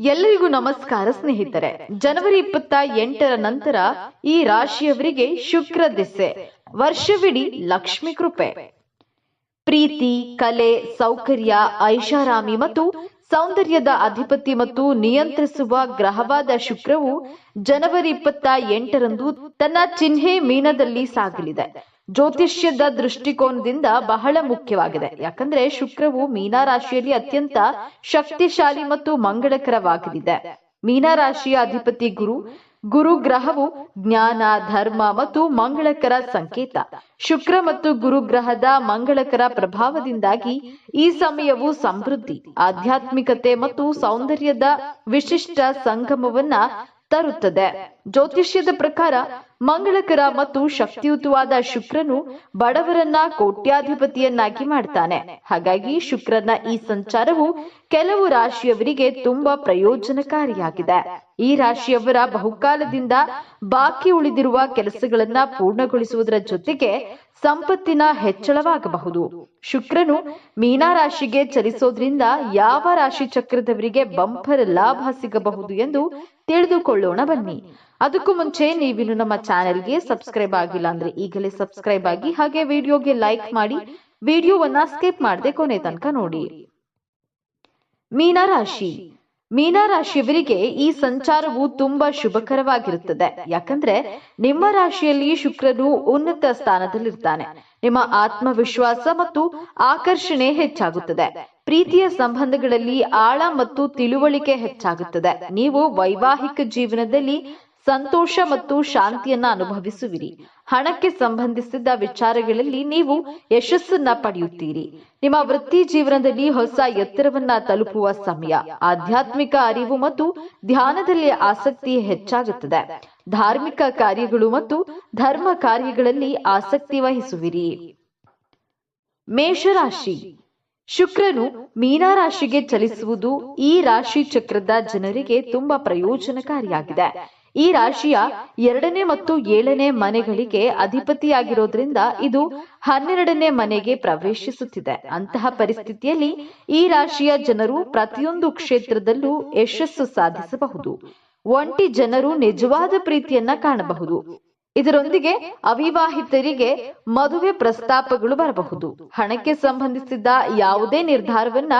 ಎಲ್ಲರಿಗೂ ನಮಸ್ಕಾರ, ಸ್ನೇಹಿತರೆ. ಜನವರಿ ಇಪ್ಪತ್ತ ಎಂಟರ ನಂತರ ಈ ರಾಶಿಯವರಿಗೆ ಶುಕ್ರ ದಿಸೆ, ವರ್ಷವಿಡೀ ಲಕ್ಷ್ಮಿ ಕೃಪೆ. ಪ್ರೀತಿ, ಕಲೆ, ಸೌಕರ್ಯ, ಐಷಾರಾಮಿ ಮತ್ತು ಸೌಂದರ್ಯದ ಅಧಿಪತಿ ಮತ್ತು ನಿಯಂತ್ರಿಸುವ ಗ್ರಹವಾದ ಶುಕ್ರವು ಜನವರಿ ಇಪ್ಪತ್ತ ಎಂಟರಂದು ತನ್ನ ಚಿಹ್ನೆ ಮೀನದಲ್ಲಿ ಸಾಗಲಿದೆ. ಜ್ಯೋತಿಷ್ಯದ ದೃಷ್ಟಿಕೋನದಿಂದ ಬಹಳ ಮುಖ್ಯವಾಗಿದೆ. ಯಾಕಂದ್ರೆ ಶುಕ್ರವು ಮೀನಾ ರಾಶಿಯಲ್ಲಿ ಅತ್ಯಂತ ಶಕ್ತಿಶಾಲಿ ಮತ್ತು ಮಂಗಳಕರವಾಗಲಿದೆ. ಮೀನಾ ರಾಶಿಯ ಅಧಿಪತಿ ಗುರು ಗುರು ಗ್ರಹವು ಜ್ಞಾನ, ಧರ್ಮ ಮತ್ತು ಮಂಗಳಕರ ಸಂಕೇತ. ಶುಕ್ರ ಮತ್ತು ಗುರು ಗ್ರಹದ ಮಂಗಳಕರ ಪ್ರಭಾವದಿಂದಾಗಿ ಈ ಸಮಯವು ಸಮೃದ್ಧಿ, ಆಧ್ಯಾತ್ಮಿಕತೆ ಮತ್ತು ಸೌಂದರ್ಯದ ವಿಶಿಷ್ಟ ಸಂಗಮವನ್ನ ತರುತ್ತದೆ. ಜ್ಯೋತಿಷ್ಯದ ಪ್ರಕಾರ ಮಂಗಳಕರ ಮತ್ತು ಶಕ್ತಿಯುತವಾದ ಶುಕ್ರನು ಬಡವರನ್ನ ಕೋಟ್ಯಾಧಿಪತಿಯನ್ನಾಗಿ ಮಾಡ್ತಾನೆ. ಹಾಗಾಗಿ ಶುಕ್ರನ ಈ ಸಂಚಾರವು ಕೆಲವು ರಾಶಿಯವರಿಗೆ ತುಂಬಾ ಪ್ರಯೋಜನಕಾರಿಯಾಗಿದೆ. ಈ ರಾಶಿಯವರ ಬಹುಕಾಲದಿಂದ ಬಾಕಿ ಉಳಿದಿರುವ ಕೆಲಸಗಳನ್ನ ಪೂರ್ಣಗೊಳಿಸುವುದರ ಜೊತೆಗೆ ಸಂಪತ್ತಿನ ಹೆಚ್ಚಳವಾಗಬಹುದು. ಶುಕ್ರನು ಮೀನಾ ರಾಶಿಗೆ ಚಲಿಸೋದ್ರಿಂದ ಯಾವ ರಾಶಿ ಚಕ್ರದವರಿಗೆ ಬಂಪರ್ ಲಾಭ ಸಿಗಬಹುದು ಎಂದು ತಿಳಿದುಕೊಳ್ಳೋಣ ಬನ್ನಿ. ಅದಕ್ಕೂ ಮುಂಚೆ ನೀವಿನ್ನು ನಮ್ಮ ಚಾನೆಲ್ಗೆ ಸಬ್ಸ್ಕ್ರೈಬ್ ಆಗಿಲ್ಲ ಅಂದ್ರೆ ಈಗಲೇ ಸಬ್ಸ್ಕ್ರೈಬ್ ಆಗಿ ಹಾಗೆ ವಿಡಿಯೋಗೆ ಲೈಕ್ ಮಾಡಿ ವಿಡಿಯೋವನ್ನ ಸ್ಕಿಪ್ ಮಾಡದೆ ಕೊನೆ ತನಕ ನೋಡಿ. ಮೀನರಾಶಿ. ರಾಶಿ ಮೀನಾ ರಾಶಿಯವರಿಗೆ ಈ ಸಂಚಾರವು ತುಂಬಾ ಶುಭಕರವಾಗಿರುತ್ತದೆ. ಯಾಕಂದ್ರೆ ನಿಮ್ಮ ರಾಶಿಯಲ್ಲಿ ಶುಕ್ರನು ಉನ್ನತ ಸ್ಥಾನದಲ್ಲಿರ್ತಾನೆ. ನಿಮ್ಮ ಆತ್ಮವಿಶ್ವಾಸ ಮತ್ತು ಆಕರ್ಷಣೆ ಹೆಚ್ಚಾಗುತ್ತದೆ. ಪ್ರೀತಿಯ ಸಂಬಂಧಗಳಲ್ಲಿ ಆಳ ಮತ್ತು ತಿಳುವಳಿಕೆ ಹೆಚ್ಚಾಗುತ್ತದೆ. ನೀವು ವೈವಾಹಿಕ ಜೀವನದಲ್ಲಿ ಸಂತೋಷ ಮತ್ತು ಶಾಂತಿಯನ್ನ ಅನುಭವಿಸುವಿರಿ. ಹಣಕ್ಕೆ ಸಂಬಂಧಿಸಿದ ವಿಚಾರಗಳಲ್ಲಿ ನೀವು ಯಶಸ್ಸನ್ನ ಪಡೆಯುತ್ತೀರಿ. ನಿಮ್ಮ ವೃತ್ತಿ ಜೀವನದಲ್ಲಿ ಹೊಸ ಎತ್ತರವನ್ನ ತಲುಪುವ ಸಮಯ, ಆಧ್ಯಾತ್ಮಿಕ ಅರಿವು ಮತ್ತು ಧ್ಯಾನದಲ್ಲಿ ಆಸಕ್ತಿ ಹೆಚ್ಚಾಗುತ್ತದೆ. ಧಾರ್ಮಿಕ ಕಾರ್ಯಗಳು ಮತ್ತು ಧರ್ಮ ಕಾರ್ಯಗಳಲ್ಲಿ ಆಸಕ್ತಿ ವಹಿಸುವಿರಿ. ಮೇಷರಾಶಿ. ಶುಕ್ರನು ಮೀನಾ ರಾಶಿಗೆ ಚಲಿಸುವುದು ಈ ರಾಶಿ ಚಕ್ರದ ಜನರಿಗೆ ತುಂಬಾ ಪ್ರಯೋಜನಕಾರಿಯಾಗಿದೆ. ಈ ರಾಶಿಯ ಎರಡನೇ ಮತ್ತು ಏಳನೇ ಮನೆಗಳಿಗೆ ಅಧಿಪತಿಯಾಗಿರೋದ್ರಿಂದ ಇದು ಹನ್ನೆರಡನೇ ಮನೆಗೆ ಪ್ರವೇಶಿಸುತ್ತಿದೆ. ಅಂತಹ ಪರಿಸ್ಥಿತಿಯಲ್ಲಿ ಈ ರಾಶಿಯ ಜನರು ಪ್ರತಿಯೊಂದು ಕ್ಷೇತ್ರದಲ್ಲೂ ಯಶಸ್ಸು ಸಾಧಿಸಬಹುದು. ಒಂಟಿ ಜನರು ನಿಜವಾದ ಪ್ರೀತಿಯನ್ನ ಕಾಣಬಹುದು. ಇದರೊಂದಿಗೆ ಅವಿವಾಹಿತರಿಗೆ ಮದುವೆ ಪ್ರಸ್ತಾಪಗಳು ಬರಬಹುದು. ಹಣಕ್ಕೆ ಸಂಬಂಧಿಸಿದ ಯಾವುದೇ ನಿರ್ಧಾರವನ್ನ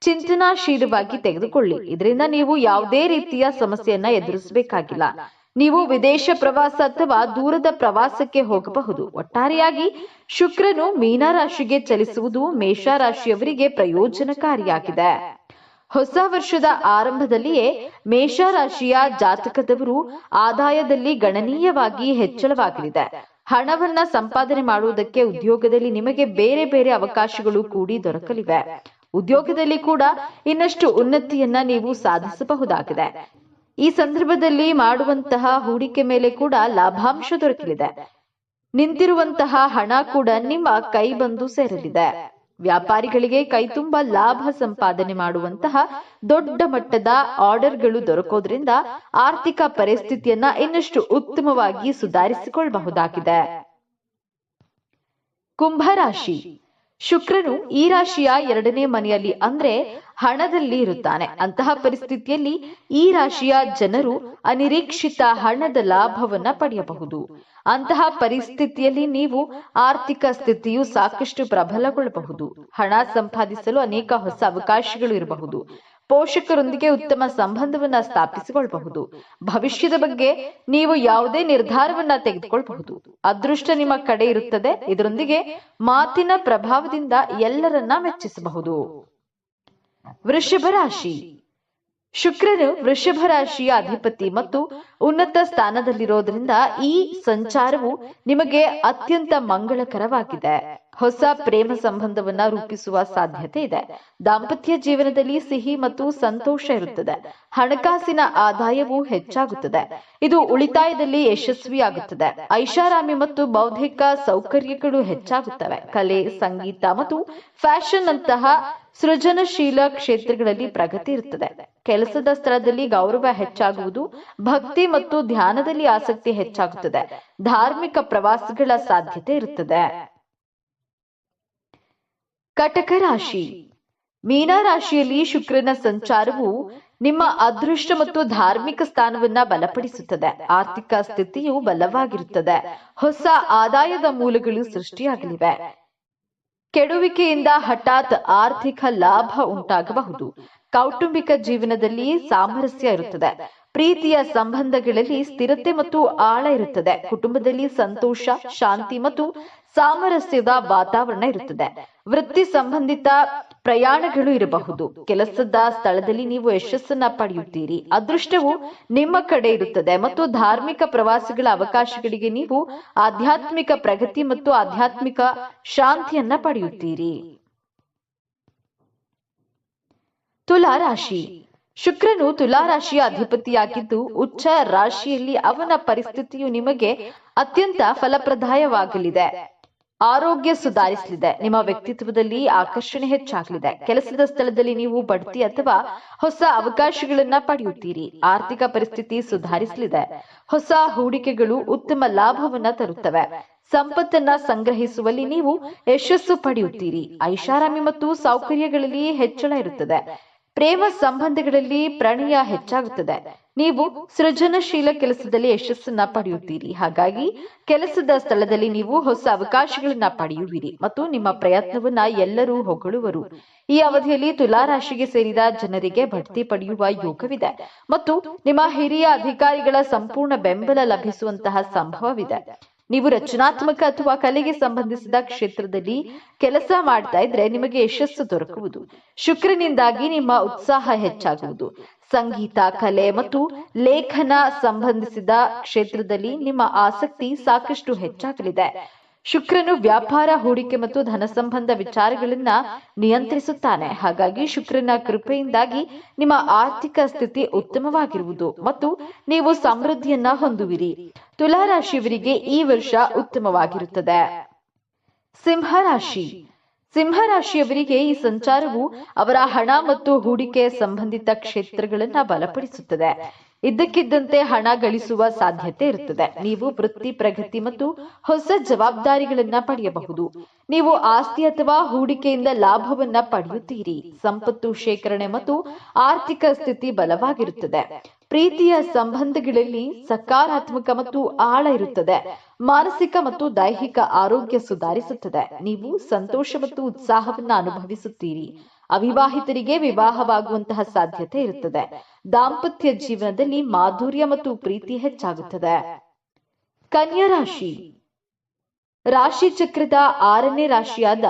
ಚಿಂತನಾಶೀಲವಾಗಿ ತೆಗೆದುಕೊಳ್ಳಿ. ಇದರಿಂದ ನೀವು ಯಾವುದೇ ರೀತಿಯ ಸಮಸ್ಯೆಯನ್ನ ಎದುರಿಸಬೇಕಾಗಿಲ್ಲ. ನೀವು ವಿದೇಶ ಪ್ರವಾಸ ಅಥವಾ ದೂರದ ಪ್ರವಾಸಕ್ಕೆ ಹೋಗಬಹುದು. ಒಟ್ಟಾರೆಯಾಗಿ ಶುಕ್ರನು ಮೀನಾ ರಾಶಿಗೆ ಚಲಿಸುವುದು ಮೇಷ ರಾಶಿಯವರಿಗೆ ಪ್ರಯೋಜನಕಾರಿಯಾಗಿದೆ. ಹೊಸ ವರ್ಷದ ಆರಂಭದಲ್ಲಿಯೇ ಮೇಷ ರಾಶಿಯ ಜಾತಕದವರು ಆದಾಯದಲ್ಲಿ ಗಣನೀಯವಾಗಿ ಹೆಚ್ಚಳವಾಗಲಿದೆ. ಹಣವನ್ನ ಸಂಪಾದನೆ ಮಾಡುವುದಕ್ಕೆ ಉದ್ಯೋಗದಲ್ಲಿ ನಿಮಗೆ ಬೇರೆ ಬೇರೆ ಅವಕಾಶಗಳು ಕೂಡಿ ದೊರಕಲಿವೆ. ಉದ್ಯೋಗದಲ್ಲಿ ಕೂಡ ಇನ್ನಷ್ಟು ಉನ್ನತಿಯನ್ನ ನೀವು ಸಾಧಿಸಬಹುದಾಗಿದೆ. ಈ ಸಂದರ್ಭದಲ್ಲಿ ಮಾಡುವಂತಹ ಹೂಡಿಕೆ ಮೇಲೆ ಕೂಡ ಲಾಭಾಂಶ ದೊರಕಲಿದೆ. ನಿಂತಿರುವಂತಹ ಹಣ ಕೂಡ ನಿಮ್ಮ ಕೈ ಬಂದು ಸೇರಲಿದೆ. ವ್ಯಾಪಾರಿಗಳಿಗೆ ಕೈತುಂಬ ಲಾಭ ಸಂಪಾದನೆ ಮಾಡುವಂತಹ ದೊಡ್ಡ ಮಟ್ಟದ ಆರ್ಡರ್ಗಳು ದೊರಕೋದ್ರಿಂದ ಆರ್ಥಿಕ ಪರಿಸ್ಥಿತಿಯನ್ನ ಇನ್ನಷ್ಟು ಉತ್ತಮವಾಗಿ ಸುಧಾರಿಸಿಕೊಳ್ಳಬಹುದಾಗಿದೆ ಕುಂಭರಾಶಿ ಶುಕ್ರನು ಈ ರಾಶಿಯ ಎರಡನೇ ಮನೆಯಲ್ಲಿ ಅಂದ್ರೆ ಹಣದಲ್ಲಿ ಇರುತ್ತಾನೆ. ಅಂತಹ ಪರಿಸ್ಥಿತಿಯಲ್ಲಿ ಈ ರಾಶಿಯ ಜನರು ಅನಿರೀಕ್ಷಿತ ಹಣದ ಲಾಭವನ್ನ ಪಡೆಯಬಹುದು. ಅಂತಹ ಪರಿಸ್ಥಿತಿಯಲ್ಲಿ ನೀವು ಆರ್ಥಿಕ ಸ್ಥಿತಿಯು ಸಾಕಷ್ಟು ಪ್ರಬಲಗೊಳ್ಳಬಹುದು. ಹಣ ಸಂಪಾದಿಸಲು ಅನೇಕ ಹೊಸ ಅವಕಾಶಗಳು ಇರಬಹುದು. ಪೋಷಕರೊಂದಿಗೆ ಉತ್ತಮ ಸಂಬಂಧವನ್ನ ಸ್ಥಾಪಿಸಿಕೊಳ್ಳಬಹುದು ಭವಿಷ್ಯದ ಬಗ್ಗೆ ನೀವು ಯಾವುದೇ ನಿರ್ಧಾರವನ್ನ ತೆಗೆದುಕೊಳ್ಳಬಹುದು ಅದೃಷ್ಟ ನಿಮ್ಮ ಕಡೆ ಇರುತ್ತದೆ. ಇದರೊಂದಿಗೆ ಮಾತಿನ ಪ್ರಭಾವದಿಂದ ಎಲ್ಲರನ್ನ ಮೆಚ್ಚಿಸಬಹುದು. ವೃಷಭ ರಾಶಿ. ಶುಕ್ರನು ವೃಷಭ ರಾಶಿಯ ಅಧಿಪತಿ ಮತ್ತು ಉನ್ನತ ಸ್ಥಾನದಲ್ಲಿರೋದ್ರಿಂದ ಈ ಸಂಚಾರವು ನಿಮಗೆ ಅತ್ಯಂತ ಮಂಗಳಕರವಾಗಿದೆ. ಹೊಸ ಪ್ರೇಮ ಸಂಬಂಧವನ್ನ ರೂಪಿಸುವ ಸಾಧ್ಯತೆ ಇದೆ. ದಾಂಪತ್ಯ ಜೀವನದಲ್ಲಿ ಸಿಹಿ ಮತ್ತು ಸಂತೋಷ ಇರುತ್ತದೆ. ಹಣಕಾಸಿನ ಆದಾಯವು ಹೆಚ್ಚಾಗುತ್ತದೆ. ಇದು ಉಳಿತಾಯದಲ್ಲಿ ಯಶಸ್ವಿಯಾಗುತ್ತದೆ. ಐಷಾರಾಮಿ ಮತ್ತು ಬೌದ್ಧಿಕ ಸೌಕರ್ಯಗಳು ಹೆಚ್ಚಾಗುತ್ತವೆ. ಕಲೆ, ಸಂಗೀತ ಮತ್ತು ಫ್ಯಾಷನ್ ಅಂತಹ ಸೃಜನಶೀಲ ಕ್ಷೇತ್ರಗಳಲ್ಲಿ ಪ್ರಗತಿ ಇರುತ್ತದೆ. ಕೆಲಸದ ಸ್ಥಳದಲ್ಲಿ ಗೌರವ ಹೆಚ್ಚಾಗುವುದು, ಭಕ್ತಿ ಮತ್ತು ಧ್ಯಾನದಲ್ಲಿ ಆಸಕ್ತಿ ಹೆಚ್ಚಾಗುತ್ತದೆ. ಧಾರ್ಮಿಕ ಪ್ರವಾಸಗಳ ಸಾಧ್ಯತೆ ಇರುತ್ತದೆ. ಕಟಕ ರಾಶಿ. ಮೀನಾ ರಾಶಿಯಲ್ಲಿ ಶುಕ್ರನ ಸಂಚಾರವು ನಿಮ್ಮ ಅದೃಷ್ಟ ಮತ್ತು ಧಾರ್ಮಿಕ ಸ್ಥಾನವನ್ನ ಬಲಪಡಿಸುತ್ತದೆ. ಆರ್ಥಿಕ ಸ್ಥಿತಿಯು ಬಲವಾಗಿರುತ್ತದೆ. ಹೊಸ ಆದಾಯದ ಮೂಲಗಳು ಸೃಷ್ಟಿಯಾಗಲಿವೆ. ಕೆಡುವಿಕೆಯಿಂದ ಹಠಾತ್ ಆರ್ಥಿಕ ಲಾಭ ಉಂಟಾಗಬಹುದು. ಕೌಟುಂಬಿಕ ಜೀವನದಲ್ಲಿ ಸಾಮರಸ್ಯ ಇರುತ್ತದೆ. ಪ್ರೀತಿಯ ಸಂಬಂಧಗಳಲ್ಲಿ ಸ್ಥಿರತೆ ಮತ್ತು ಆಳ ಇರುತ್ತದೆ. ಕುಟುಂಬದಲ್ಲಿ ಸಂತೋಷ, ಶಾಂತಿ ಮತ್ತು ಸಾಮರಸ್ಯದ ವಾತಾವರಣ ಇರುತ್ತದೆ. ವೃತ್ತಿ ಸಂಬಂಧಿತ ಪ್ರಯಾಣಗಳು ಇರಬಹುದು. ಕೆಲಸದ ಸ್ಥಳದಲ್ಲಿ ನೀವು ಯಶಸ್ಸನ್ನ ಪಡೆಯುತ್ತೀರಿ. ಅದೃಷ್ಟವು ನಿಮ್ಮ ಕಡೆ ಇರುತ್ತದೆ ಮತ್ತು ಧಾರ್ಮಿಕ ಪ್ರವಾಸಗಳ ಅವಕಾಶಗಳಿಗೆ ನೀವು ಆಧ್ಯಾತ್ಮಿಕ ಪ್ರಗತಿ ಮತ್ತು ಆಧ್ಯಾತ್ಮಿಕ ಶಾಂತಿಯನ್ನ ಪಡೆಯುತ್ತೀರಿ. ತುಲಾ ರಾಶಿ ಶುಕ್ರನು ತುಲಾ ರಾಶಿಯ ಅಧಿಪತಿಯಾಗಿದ್ದು, ಉಚ್ಚ ರಾಶಿಯಲ್ಲಿ ಅವನ ಪರಿಸ್ಥಿತಿಯು ನಿಮಗೆ ಅತ್ಯಂತ ಫಲಪ್ರದಾಯವಾಗಲಿದೆ. ಆರೋಗ್ಯ ಸುಧಾರಿಸಲಿದೆ. ನಿಮ್ಮ ವ್ಯಕ್ತಿತ್ವದಲ್ಲಿ ಆಕರ್ಷಣೆ ಹೆಚ್ಚಾಗಲಿದೆ. ಕೆಲಸದ ಸ್ಥಳದಲ್ಲಿ ನೀವು ಬಡ್ತಿ ಅಥವಾ ಹೊಸ ಅವಕಾಶಗಳನ್ನ ಪಡೆಯುತ್ತೀರಿ. ಆರ್ಥಿಕ ಪರಿಸ್ಥಿತಿ ಸುಧಾರಿಸಲಿದೆ. ಹೊಸ ಹೂಡಿಕೆಗಳು ಉತ್ತಮ ಲಾಭವನ್ನ ತರುತ್ತವೆ. ಸಂಪತ್ತನ್ನ ಸಂಗ್ರಹಿಸುವಲ್ಲಿ ನೀವು ಯಶಸ್ಸು ಪಡೆಯುತ್ತೀರಿ. ಐಷಾರಾಮಿ ಮತ್ತು ಸೌಕರ್ಯಗಳಲ್ಲಿ ಹೆಚ್ಚಳ ಇರುತ್ತದೆ. ಪ್ರೇಮ ಸಂಬಂಧಗಳಲ್ಲಿ ಪ್ರಣಯ ಹೆಚ್ಚಾಗುತ್ತದೆ. ನೀವು ಸೃಜನಶೀಲ ಕೆಲಸದಲ್ಲಿ ಯಶಸ್ಸನ್ನ ಪಡೆಯುತ್ತೀರಿ. ಹಾಗಾಗಿ ಕೆಲಸದ ಸ್ಥಳದಲ್ಲಿ ನೀವು ಹೊಸ ಅವಕಾಶಗಳನ್ನ ಪಡೆಯುವಿರಿ ಮತ್ತು ನಿಮ್ಮ ಪ್ರಯತ್ನವನ್ನ ಎಲ್ಲರೂ ಹೊಗಳುವರು. ಈ ಅವಧಿಯಲ್ಲಿ ತುಲಾರಾಶಿಗೆ ಸೇರಿದ ಜನರಿಗೆ ಬಡ್ತಿ ಪಡೆಯುವ ಯೋಗವಿದೆ ಮತ್ತು ನಿಮ್ಮ ಹಿರಿಯ ಅಧಿಕಾರಿಗಳ ಸಂಪೂರ್ಣ ಬೆಂಬಲ ಲಭಿಸುವಂತಹ ಸಂಭವವಿದೆ. ನೀವು ರಚನಾತ್ಮಕ ಅಥವಾ ಕಲೆಗೆ ಸಂಬಂಧಿಸಿದ ಕ್ಷೇತ್ರದಲ್ಲಿ ಕೆಲಸ ಮಾಡ್ತಾ ಇದ್ರೆ ನಿಮಗೆ ಯಶಸ್ಸು ದೊರಕುವುದು. ಶುಕ್ರನಿಂದಾಗಿ ನಿಮ್ಮ ಉತ್ಸಾಹ ಹೆಚ್ಚಾಗುವುದು. ಸಂಗೀತ, ಕಲೆ ಮತ್ತು ಲೇಖನ ಸಂಬಂಧಿಸಿದ ಕ್ಷೇತ್ರದಲ್ಲಿ ನಿಮ್ಮ ಆಸಕ್ತಿ ಸಾಕಷ್ಟು ಹೆಚ್ಚಾಗಲಿದೆ. ಶುಕ್ರನು ವ್ಯಾಪಾರ ಹೂಡಿಕೆ ಮತ್ತು ಧನ ಸಂಬಂಧ ವಿಚಾರಗಳನ್ನ ನಿಯಂತ್ರಿಸುತ್ತಾನೆ. ಹಾಗಾಗಿ ಶುಕ್ರನ ಕೃಪೆಯಿಂದಾಗಿ ನಿಮ್ಮ ಆರ್ಥಿಕ ಸ್ಥಿತಿ ಉತ್ತಮವಾಗಿರುವುದು ಮತ್ತು ನೀವು ಸಮೃದ್ಧಿಯನ್ನ ಹೊಂದುವಿರಿ. ತುಲಾರಾಶಿಯವರಿಗೆ ಈ ವರ್ಷ ಉತ್ತಮವಾಗಿರುತ್ತದೆ. ಸಿಂಹರಾಶಿ. ಸಿಂಹರಾಶಿಯವರಿಗೆ ಈ ಸಂಚಾರವು ಅವರ ಹಣ ಮತ್ತು ಹೂಡಿಕೆ ಸಂಬಂಧಿತ ಕ್ಷೇತ್ರಗಳನ್ನ ಬಲಪಡಿಸುತ್ತದೆ. ಇದ್ದಕ್ಕಿದ್ದಂತೆ ಹಣ ಗಳಿಸುವ ಸಾಧ್ಯತೆ ಇರುತ್ತದೆ. ನೀವು ವೃತ್ತಿ, ಪ್ರಗತಿ ಮತ್ತು ಹೊಸ ಜವಾಬ್ದಾರಿಗಳನ್ನ ಪಡೆಯಬಹುದು. ನೀವು ಆಸ್ತಿ ಅಥವಾ ಹೂಡಿಕೆಯಿಂದ ಲಾಭವನ್ನ ಪಡೆಯುತ್ತೀರಿ. ಸಂಪತ್ತು ಶೇಖರಣೆ ಮತ್ತು ಆರ್ಥಿಕ ಸ್ಥಿತಿ ಬಲವಾಗಿರುತ್ತದೆ. ಪ್ರೀತಿಯ ಸಂಬಂಧಗಳಲ್ಲಿ ಸಕಾರಾತ್ಮಕ ಮತ್ತು ಆಳ ಇರುತ್ತದೆ. ಮಾನಸಿಕ ಮತ್ತು ದೈಹಿಕ ಆರೋಗ್ಯ ಸುಧಾರಿಸುತ್ತದೆ. ನೀವು ಸಂತೋಷ ಮತ್ತು ಉತ್ಸಾಹವನ್ನ ಅನುಭವಿಸುತ್ತೀರಿ. ಅವಿವಾಹಿತರಿಗೆ ವಿವಾಹವಾಗುವಂತಹ ಸಾಧ್ಯತೆ ಇರುತ್ತದೆ. ದಾಂಪತ್ಯ ಜೀವನದಲ್ಲಿ ಮಾಧುರ್ಯ ಮತ್ತು ಪ್ರೀತಿ ಹೆಚ್ಚಾಗುತ್ತದೆ. ಕನ್ಯಾ ರಾಶಿ. ರಾಶಿ ಚಕ್ರದ ಆರನೇ ರಾಶಿಯಾದ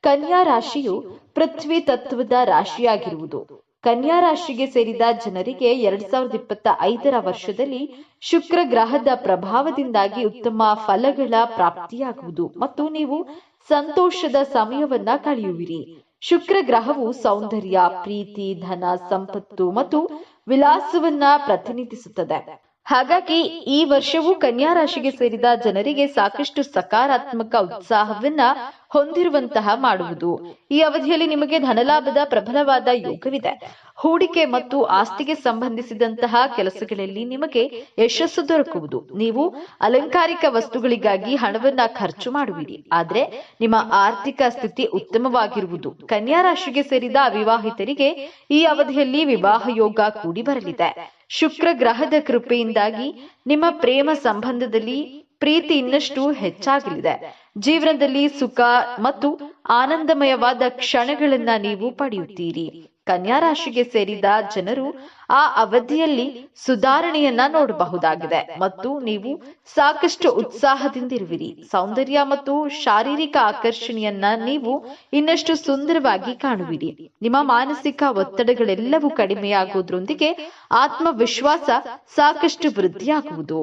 ಕನ್ಯಾ ರಾಶಿಯು ಪೃಥ್ವಿ ತತ್ವದ ರಾಶಿಯಾಗಿರುವುದು. ಕನ್ಯಾ ರಾಶಿಗೆ ಸೇರಿದ ಜನರಿಗೆ ಎರಡ್ ಸಾವಿರದ ಇಪ್ಪತ್ತ ಐದರ ವರ್ಷದಲ್ಲಿ ಶುಕ್ರ ಗ್ರಹದ ಪ್ರಭಾವದಿಂದಾಗಿ ಉತ್ತಮ ಫಲಗಳ ಪ್ರಾಪ್ತಿಯಾಗುವುದು ಮತ್ತು ನೀವು ಸಂತೋಷದ ಸಮಯವನ್ನ ಕಳೆಯುವಿರಿ. ಶುಕ್ರ ಗ್ರಹವು ಸೌಂದರ್ಯ, ಪ್ರೀತಿ, ಧನ, ಸಂಪತ್ತು ಮತ್ತು ವಿಲಾಸವನ್ನ ಪ್ರತಿನಿಧಿಸುತ್ತದೆ. ಹಾಗಾಗಿ ಈ ವರ್ಷವು ಕನ್ಯಾ ರಾಶಿಗೆ ಸೇರಿದ ಜನರಿಗೆ ಸಾಕಷ್ಟು ಸಕಾರಾತ್ಮಕ ಉತ್ಸಾಹವನ್ನ ಹೊಂದಿರುವಂತಹ ಮಾಡುವುದು. ಈ ಅವಧಿಯಲ್ಲಿ ನಿಮಗೆ ಧನಲಾಭದ ಪ್ರಬಲವಾದ ಯೋಗವಿದೆ. ಹೂಡಿಕೆ ಮತ್ತು ಆಸ್ತಿಗೆ ಸಂಬಂಧಿಸಿದಂತಹ ಕೆಲಸಗಳಲ್ಲಿ ನಿಮಗೆ ಯಶಸ್ಸು ದೊರಕುವುದು. ನೀವು ಅಲಂಕಾರಿಕ ವಸ್ತುಗಳಿಗಾಗಿ ಹಣವನ್ನ ಖರ್ಚು ಮಾಡುವಿರಿ. ಆದ್ರೆ ನಿಮ್ಮ ಆರ್ಥಿಕ ಸ್ಥಿತಿ ಉತ್ತಮವಾಗಿರುವುದು. ಕನ್ಯಾ ರಾಶಿಗೆ ಸೇರಿದ ಅವಿವಾಹಿತರಿಗೆ ಈ ಅವಧಿಯಲ್ಲಿ ವಿವಾಹ ಯೋಗ ಕೂಡಿ ಬರಲಿದೆ. ಶುಕ್ರ ಗ್ರಹದ ಕೃಪೆಯಿಂದಾಗಿ ನಿಮ್ಮ ಪ್ರೇಮ ಸಂಬಂಧದಲ್ಲಿ ಪ್ರೀತಿ ಇನ್ನಷ್ಟು ಹೆಚ್ಚಾಗಲಿದೆ. ಜೀವನದಲ್ಲಿ ಸುಖ ಮತ್ತು ಆನಂದಮಯವಾದ ಕ್ಷಣಗಳನ್ನ ನೀವು ಪಡೆಯುತ್ತೀರಿ. ಕನ್ಯಾ ರಾಶಿಗೆ ಸೇರಿದ ಜನರು ಆ ಅವಧಿಯಲ್ಲಿ ಸುಧಾರಣೆಯನ್ನ ನೋಡಬಹುದಾಗಿದೆ ಮತ್ತು ನೀವು ಸಾಕಷ್ಟು ಉತ್ಸಾಹದಿಂದಿರುವಿರಿ. ಸೌಂದರ್ಯ ಮತ್ತು ಶಾರೀರಿಕ ಆಕರ್ಷಣೆಯನ್ನ ನೀವು ಇನ್ನಷ್ಟು ಸುಂದರವಾಗಿ ಕಾಣುವಿರಿ. ನಿಮ್ಮ ಮಾನಸಿಕ ಒತ್ತಡಗಳೆಲ್ಲವೂ ಕಡಿಮೆಯಾಗುವುದರೊಂದಿಗೆ ಆತ್ಮವಿಶ್ವಾಸ ಸಾಕಷ್ಟು ವೃದ್ಧಿಯಾಗುವುದು.